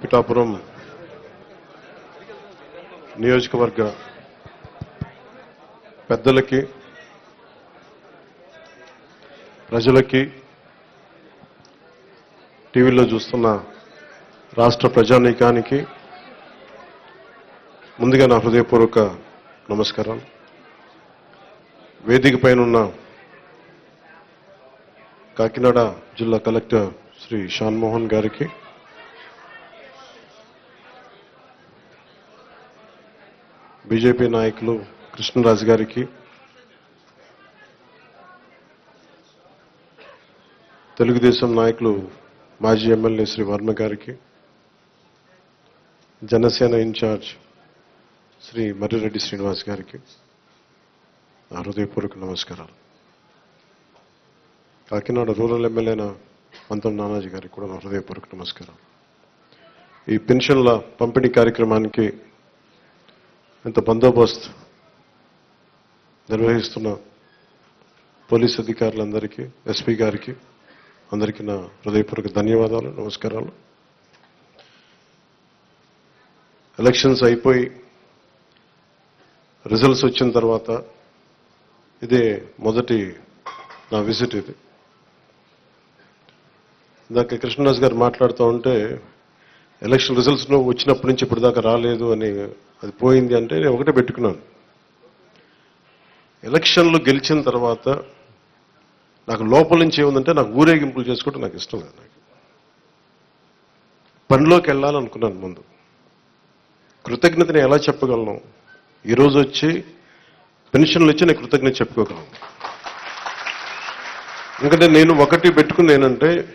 పిఠాపురం నియోజకవర్గ పెద్దలకి ప్రజలకి టీవీలో చూస్తున్న రాష్ట్ర ప్రజానీకానికి ముందుగా నా హృదయపూర్వక నమస్కారం వేదిక పైన ఉన్న కాకినాడ జిల్లా కలెక్టర్ శ్రీ షాన్మోహన్ గారికి బీజేపీ నాయకులు కృష్ణరాజు గారికి తెలుగుదేశం నాయకులు మాజీ ఎమ్మెల్యే శ్రీ వర్మ గారికి జనసేన ఇన్ఛార్జ్ శ్రీ మర్రిరెడ్డి శ్రీనివాస్ గారికి నా హృదయపూర్వక నమస్కారాలు. కాకినాడ రూరల్ ఎమ్మెల్యేన పంతం నానాజీ గారికి కూడా నా హృదయపూర్వక నమస్కారం ఈ పెన్షన్ల పంపిణీ కార్యక్రమానికి ఇంత బందోబస్తు నిర్వహిస్తున్న పోలీస్ అధికారులందరికీ ఎస్పీ గారికి అందరికీ నా హృదయపూర్వక ధన్యవాదాలు నమస్కారాలు. ఎలక్షన్స్ అయిపోయి రిజల్ట్స్ వచ్చిన తర్వాత ఇదే మొదటి నా విజిట్ ఇది. ఇందాక కృష్ణదాస్ గారు మాట్లాడుతూ ఉంటే ఎలక్షన్ రిజల్ట్స్ వచ్చినప్పటి నుంచి ఇప్పటిదాకా రాలేదు అని అది పోయింది అంటే నేను ఒకటే పెట్టుకున్నాను. ఎలక్షన్లు గెలిచిన తర్వాత నాకు లోపల నుంచి ఏముందంటే నాకు ఊరేగింపులు చేసుకోవడం నాకు ఇష్టం లేదు నాకు. పనిలోకి వెళ్ళాలనుకున్నాను ముందు. కృతజ్ఞతని ఎలా చెప్పగలను? ఈరోజు వచ్చి పెన్షన్లు వచ్చి నేను కృతజ్ఞత చెప్పుకోగలను. ఎందుకంటే నేను ఒకటి పెట్టుకుని ఏంటంటే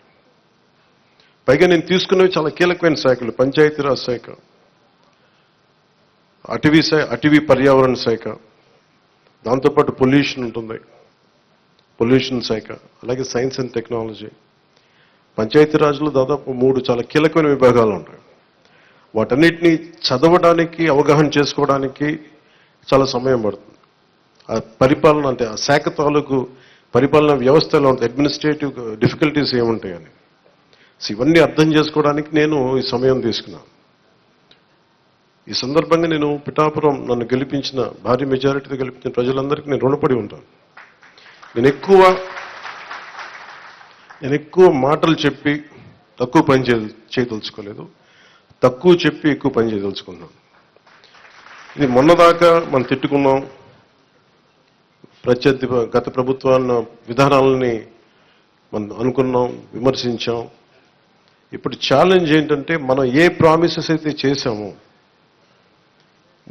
పైగా నేను తీసుకున్నవి చాలా కీలకమైన శాఖలు. పంచాయతీరాజ్ శాఖ అటవీ శాఖ అటవీ పర్యావరణ శాఖ దాంతోపాటు పొల్యూషన్ ఉంటుంది. పొల్యూషన్ శాఖ అలాగే సైన్స్ అండ్ టెక్నాలజీ. పంచాయతీరాజ్లో దాదాపు మూడు చాలా కీలకమైన విభాగాలు ఉంటాయి. వాటన్నిటిని చదవడానికి అవగాహన చేసుకోవడానికి చాలా సమయం పడుతుంది. ఆ పరిపాలన అంటే ఆ శాఖ తాలూకు పరిపాలన వ్యవస్థలో ఉంటుంది అడ్మినిస్ట్రేటివ్ డిఫికల్టీస్ ఏముంటాయని. సో ఇవన్నీ అర్థం చేసుకోవడానికి నేను ఈ సమయం తీసుకున్నాను. ఈ సందర్భంగా నేను పిఠాపురం నన్ను గెలిపించిన భారీ మెజారిటీతో గెలిపించిన ప్రజలందరికీ నేను రుణపడి ఉంటాను. నేను ఎక్కువ నేను ఎక్కువ మాటలు చెప్పి తక్కువ పని చే చేయదలుచుకోలేదు. తక్కువ చెప్పి ఎక్కువ పని చేయదలుచుకున్నాను. ఇది మొన్నదాకా మనం తిట్టుకున్నాం. ప్రత్యర్థి గత ప్రభుత్వాల విధానాలని మనం అనుకున్నాం విమర్శించాం. ఇప్పుడు ఛాలెంజ్ ఏంటంటే మనం ఏ ప్రామిసెస్ అయితే చేశామో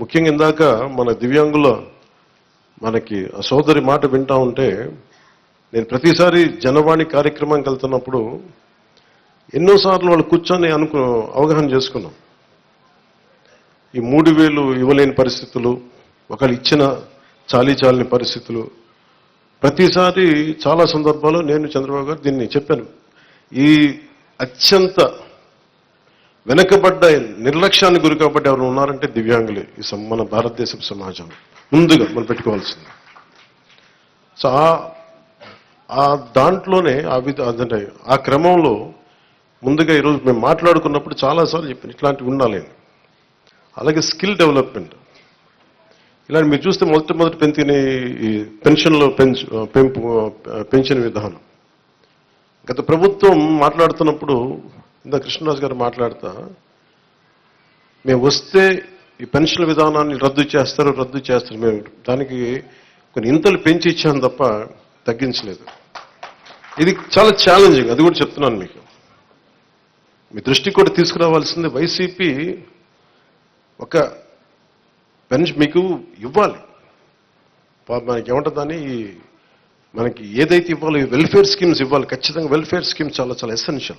ముఖ్యంగా ఇందాక మన దివ్యాంగుల మనకి ఆ సోదరి మాట వింటా ఉంటే నేను ప్రతిసారి జనవాణి కార్యక్రమానికి వెళ్తున్నప్పుడు ఎన్నోసార్లు వాళ్ళు కూర్చొని అనుకు అవగాహన చేసుకున్నాం. ఈ మూడు వేలు ఇవ్వలేని పరిస్థితులు ఒకళ్ళు ఇచ్చిన చాలీ చాలని పరిస్థితులు. ప్రతిసారి చాలా సందర్భాల్లో నేను చంద్రబాబు గారు దీన్ని చెప్పాను. ఈ అత్యంత వెనకబడ్డ నిర్లక్ష్యాన్ని గురి కాబట్టి ఎవరు ఉన్నారంటే దివ్యాంగులే ఈ మన భారతదేశ సమాజం. ముందుగా మనం పెట్టుకోవాల్సింది. సో ఆ- ఆ దాంట్లోనే ఆ విధ అదంటే ఆ క్రమంలో ముందుగా ఈరోజు మేము మాట్లాడుకున్నప్పుడు చాలాసార్లు చెప్పాను ఇట్లాంటివి ఉండాలి. అలాగే స్కిల్ డెవలప్మెంట్. ఇలాంటి మీరు చూస్తే మొదటి మొదటి పెంచిన ఈ పెన్షన్లో పెంచు పెంపు పెన్షన్ విధానం. గత ప్రభుత్వం మాట్లాడుతున్నప్పుడు ఇంత కృష్ణరాజు గారు మాట్లాడుతా మేము వస్తే ఈ పెన్షన్ విధానాన్ని రద్దు చేస్తారు రద్దు చేస్తారు. మేము దానికి కొన్ని ఇంతలు పెంచి ఇచ్చాను తప్ప తగ్గించలేదు. ఇది చాలా ఛాలెంజింగ్ అది కూడా చెప్తున్నాను మీకు. మీ దృష్టికి కూడా తీసుకురావాల్సింది వైసీపీ ఒక పెన్షన్ మీకు ఇవ్వాలి. మనకి ఏమంటుందని ఈ మనకి ఏదైతే ఇవ్వాలో వెల్ఫేర్ స్కీమ్స్ ఇవ్వాలి ఖచ్చితంగా వెల్ఫేర్ స్కీమ్స్ చాలా చాలా ఎసెన్షియల్